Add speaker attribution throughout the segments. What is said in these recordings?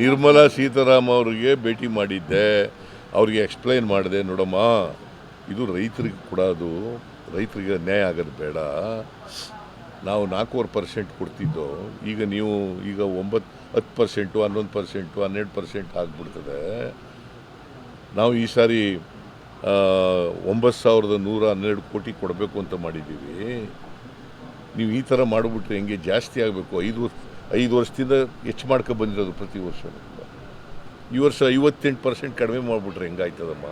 Speaker 1: ನಿರ್ಮಲಾ
Speaker 2: ಸೀತಾರಾಮ್ ಅವರಿಗೆ ಭೇಟಿ ಮಾಡಿದ್ದೆ. ಅವ್ರಿಗೆ ಎಕ್ಸ್ಪ್ಲೈನ್ ಮಾಡಿದೆ, ನೋಡಮ್ಮ, ಇದು ರೈತರಿಗೆ ಕೊಡೋದು ರೈತರಿಗೆ ನ್ಯಾಯ ಆಗೋದು ಬೇಡ. ನಾವು ನಾಲ್ಕೂವರೆ ಪರ್ಸೆಂಟ್ ಕೊಡ್ತಿದ್ದೋ, ಈಗ ನೀವು, ಈಗ ಒಂಬತ್ತು, ಹತ್ತು ಪರ್ಸೆಂಟು ಹನ್ನೊಂದು ಪರ್ಸೆಂಟು ಹನ್ನೆರಡು ಪರ್ಸೆಂಟ್ ಆಗಿಬಿಡ್ತದೆ. ನಾವು ಈ ಸಾರಿ ಒಂಬತ್ತು ಸಾವಿರದ ನೂರ ಹನ್ನೆರಡು ಕೋಟಿ ಕೊಡಬೇಕು ಅಂತ ಮಾಡಿದ್ದೀವಿ. ನೀವು ಈ ಥರ ಮಾಡಿಬಿಟ್ರೆ ಹೆಂಗೆ ಜಾಸ್ತಿ ಆಗಬೇಕು? ಐದು ಐದು ವರ್ಷದಿಂದ ಹೆಚ್ಚು ಮಾಡ್ಕೊ ಬಂದಿರೋದು ಪ್ರತಿ ವರ್ಷ. ಈ ವರ್ಷ ಐವತ್ತೆಂಟು ಪರ್ಸೆಂಟ್ ಕಡಿಮೆ ಮಾಡಿಬಿಟ್ರೆ ಹೆಂಗಾಯ್ತದಮ್ಮ?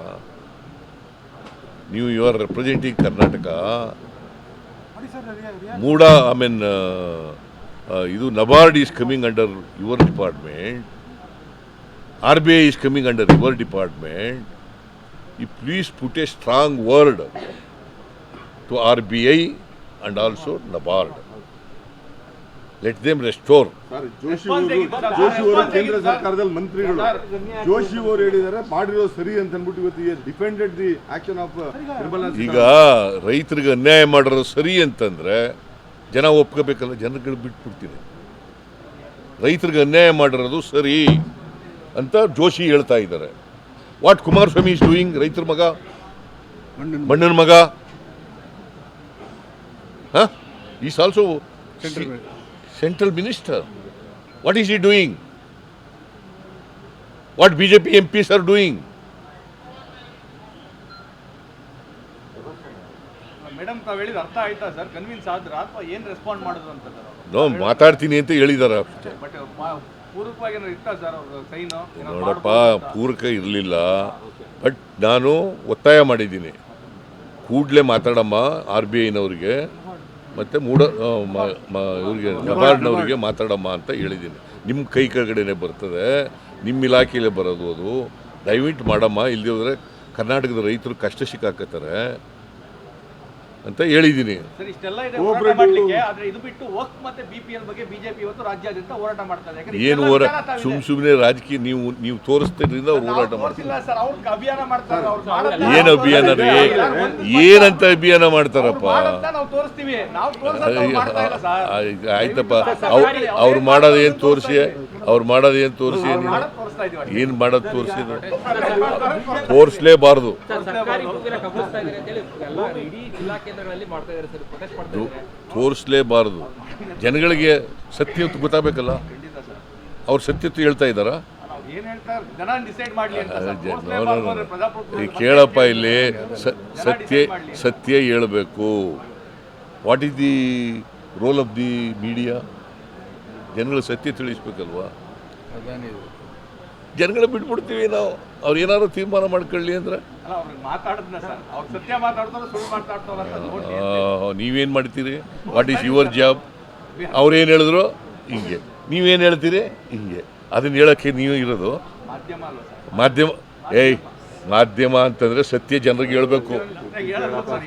Speaker 2: ನೀವು ಯು ಆರ್ ರೆಪ್ರೆಸೆಂಟಿಂಗ್ ಕರ್ನಾಟಕ, ಮೂಡ ಐ ಮೀನ್ ಇದು NABARD is coming under your department R B I is coming under your department ಈ please put a strong word to R B I and also NABARD let them restore
Speaker 3: sir Joshi ಅವರು ಜೋಶಿ ಅವರು ಕೇಂದ್ರ ಸರ್ಕಾರದಲ್ಲಿ ಮಂತ್ರಿಗಳು. ಜೋಶಿ ಅವರು ಹೇಳಿದ್ದಾರೆ ಮಾಡಿರೋ ಸರಿ ಅಂತ ಅಂದ್ಬಿಟ್ಟು ಇವತ್ತು depended the action of Nirmala
Speaker 2: ಈಗ ರೈತರಿಗೆ ಅನ್ಯಾಯ ಮಾಡಿರೋ ಸರಿ ಅಂತಂದ್ರೆ ಜನ ಒಪ್ಕೋಬೇಕಲ್ಲ ಜನಗಳು ಬಿಟ್ಬಿಡ್ತೀನಿ. ರೈತರಿಗೆ ಅನ್ಯಾಯ ಮಾಡಿರೋದು ಸರಿ ಅಂತ ಜೋಶಿ ಹೇಳ್ತಾ ಇದ್ದಾರೆ. ವಾಟ್ ಕುಮಾರಸ್ವಾಮಿ ಇಸ್ ಡೂಯಿಂಗ್ ರೈತರ ಮಗ? ಮಣ್ಣನ ಮಗ. Is also central minister what is ಈ doing what B J P M P's are doing
Speaker 4: madam ಅರ್ಥ ಆಯ್ತಾ ಸರ್? ಕನ್ವಿನ್ಸ್ ಆದ್ರ ಅಥವಾ ಏನ್ ರೆಸ್ಪಾಂಡ್ ಮಾಡಿದ್ರು ಅಂತ ಸರ್
Speaker 2: ನೋ ಮಾತಾಡ್ತೀನಿ ಅಂತ ಹೇಳಿದಾರ ಅಷ್ಟೇ. ನೋಡಪ್ಪ ಪೂರಕ ಇರಲಿಲ್ಲ. ಬಟ್ ನಾನು ಒತ್ತಾಯ ಮಾಡಿದ್ದೀನಿ. ಕೂಡಲೇ ಮಾತಾಡಮ್ಮ ಆರ್ ಬಿ ಐನವ್ರಿಗೆ ಮತ್ತು ಮೂಡ ಇವರಿಗೆ ನಬಾರ್ಡ್ನವರಿಗೆ ಮಾತಾಡಮ್ಮ ಅಂತ ಹೇಳಿದ್ದೀನಿ. ನಿಮ್ಮ ಕೈ ಕೆಳಗಡೆನೆ ಬರ್ತದೆ ನಿಮ್ಮ ಇಲಾಖೆಯಲ್ಲೇ ಬರೋದು ಅದು. ದಯವಿಟ್ಟು ಮಾಡಮ್ಮ ಇಲ್ಲದೆ ಹೋದರೆ ಕರ್ನಾಟಕದ ರೈತರು ಕಷ್ಟ ಸಿಕ್ಕಾಕತ್ತಾರೆ ಅಂತ ಹೇಳಿದ್ದೀನಿ.
Speaker 4: ಸರ್ ಇಷ್ಟೆಲ್ಲ ಇದೆ ಹೋರಾಟ ಮಾಡ್ಲಿಕ್ಕೆ ಆದ್ರೆ ಇದು ಬಿಟ್ಟು ವಕ್ ಮತ್ತೆ ಬಿಪಿಎಲ್ ಬಗ್ಗೆ ಬಿಜೆಪಿ ಇವತ್ತು ರಾಜ್ಯಾದ್ಯಂತ ಹೋರಾಟ ಮಾಡ್ತಾರೆ. ಯಾಕಂದ್ರೆ
Speaker 2: ಏನು ಹೋರ. ಸುಮ್ ಸುಮ್ಮನೆ ರಾಜಕೀಯ ನೀವು ನೀವು ತೋರಿಸ್ತಿದ್ರಿಂದ ಅವ್ರು ಹೋರಾಟ ಮಾಡ್ತಾರೆ.
Speaker 4: ಸರ್ ಅವ್ರು ಅಭಿಯಾನ ಮಾಡ್ತಾರೆ ಅವ್ರು
Speaker 2: ಏನು ಅಭಿಯಾನ ರೀ. ಏನಂತ ಅಭಿಯಾನ ಮಾಡ್ತಾರಪ್ಪ?
Speaker 4: ನಾವು ತೋರಿಸ್ತೀವಿ. ನಾವು ತೋರ್ಸೋದು ಮಾಡ್ತಾ ಇಲ್ಲ ಸರ್.
Speaker 2: ಆಯ್ತು- ಆಯ್ತಪ್ಪ. ಅವ್ ಅವ್ರು ಮಾಡೋದು ಏನು ತೋರಿಸಿ ಅವ್ರು ಮಾಡೋದು ಏನು ತೋರಿಸಿ ಏನು ಮಾಡೋದು ತೋರಿಸಿದ್ರು ತೋರಿಸ್ಲೇಬಾರ್ದು.
Speaker 5: ಸರ್ಕಾರಿ ಹುದ್ದೆನ ಕಬಳಿಸ್ತಾ ಇದ್ದಾರೆ ಅಂತೇಳಿ ಎಲ್ಲ ಇಡೀ ಜಿಲ್ಲಾ ಕೇಂದ್ರಗಳಲ್ಲಿ ಮಾಡ್ತಾ ಇದ್ದಾರೆ ಸರ್ ಪ್ರೊಟೆಸ್ಟ್ ಮಾಡ್ತಾ ಇದ್ದಾರೆ
Speaker 2: ತೋರಿಸ್ಲೇಬಾರ್ದು. ಜನಗಳಿಗೆ ಸತ್ಯ ಗೊತ್ತಾಗಬೇಕಲ್ಲ? ಅವ್ರು ಸತ್ಯತ್ತು ಹೇಳ್ತಾ ಇದ್ದಾರಾ? ಕೇಳಪ್ಪ ಇಲ್ಲಿ. ಸ- ಸತ್ಯ ಸತ್ಯ ಹೇಳಬೇಕು. What is the role of the media ಜನಗಳು ಸತ್ಯ ತಿಳಿಸ್ಬೇಕಲ್ವಾ? ಜನಗಳ ಬಿಟ್ಬಿಡ್ತೀವಿ ನಾವು. ಅವ್ರು ಏನಾದ್ರು ತೀರ್ಮಾನ ಮಾಡ್ಕೊಳ್ಳಿ ಅಂದ್ರೆ. ನೀವೇನು ಮಾಡ್ತೀರಿ? ವಾಟ್ ಈಸ್ ಯುವರ್ ಜಾಬ್ ಅವ್ರೇನು ಹೇಳಿದ್ರು? ಹಿಂಗೆ. ನೀವೇನು ಹೇಳ್ತೀರಿ? ಹಿಂಗೆ. ಅದನ್ನ ಹೇಳೋಕ್ಕೆ ನೀವು ಇರೋದು.
Speaker 4: ಮಾಧ್ಯಮ
Speaker 2: ಏಯ್ ಮಾಧ್ಯಮ ಅಂತಂದರೆ ಸತ್ಯ ಜನರಿಗೆ ಹೇಳಬೇಕು.